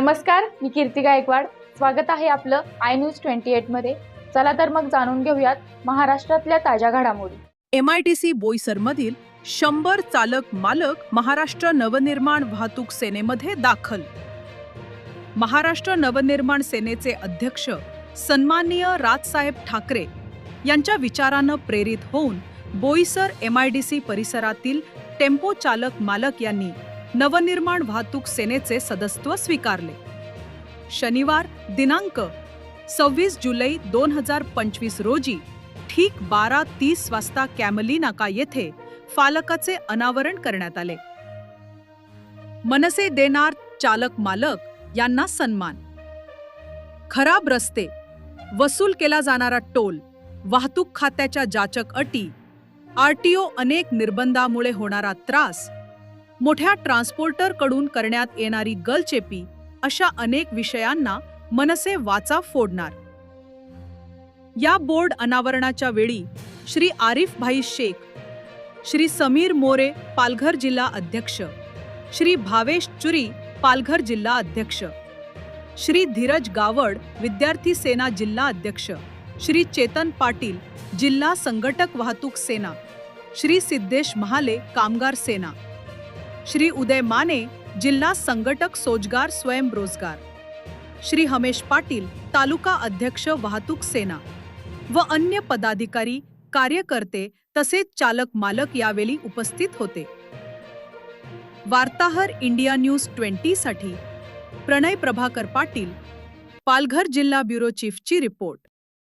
नमस्कार मी कीर्ती गायकवाड. स्वागत आहे आपलं आय न्यूज ट्वेंटी एटमध्ये चला तर मग जाणून घेऊयात महाराष्ट्रातल्या ताज्या घडामोडी. एम आय टी सी बोईसरमधील शंभर चालक मालक महाराष्ट्र नवनिर्माण वाहतूक सेनेमध्ये दाखल. महाराष्ट्र नवनिर्माण सेनेचे अध्यक्ष सन्माननीय राजसाहेब ठाकरे यांच्या विचारानं प्रेरित होऊन Boisar M I D C परिसरातील टेम्पो चालक मालक यांनी नवनिर्माण वाहतूक सेनेचे सदस्यत्व स्वीकारले. शनिवार दिनांक सव्वीस जुलै दोन हजार पंचवीस रोजी ठीक बारा तीस वाजता कॅमली नाका येथे फालकाचे अनावरण करण्यात आले. मनसे देणार चालक मालक यांना सन्मान. खराब रस्ते वसूल केला जाणारा टोल वाहतूक खात्याच्या जाचक अटी आरटीओ अनेक निर्बंधामुळे होणारा त्रास मोठ्या ट्रान्सपोर्टरकडून करण्यात येणारी गलचेपी अशा अनेक विषयांना मनसे वाचा फोडणार. या बोर्ड अनावरणाच्या वेळी श्री आरिफ भाई शेख श्री समीर मोरे पालघर जिल्हा अध्यक्ष श्री भावेश चुरी पालघर जिल्हा अध्यक्ष श्री धीरज गावड विद्यार्थी सेना जिल्हा अध्यक्ष श्री चेतन पाटील जिल्हा संघटक वाहतूक सेना श्री सिद्धेश महाले कामगार सेना श्री उदय माने जिल्हा संघटक सोजगार स्वयंरोजगार श्री हमेश पाटील तालुका अध्यक्ष वाहतूक सेना. व अन्य पदाधिकारी कार्यकर्ते तसेच चालक मालक यावेळी उपस्थित होते. वार्ताहर इंडिया न्यूज ट्वेंटी साठी प्रणय प्रभाकर पाटील पालघर जिल्हा ब्युरो चीफची रिपोर्ट.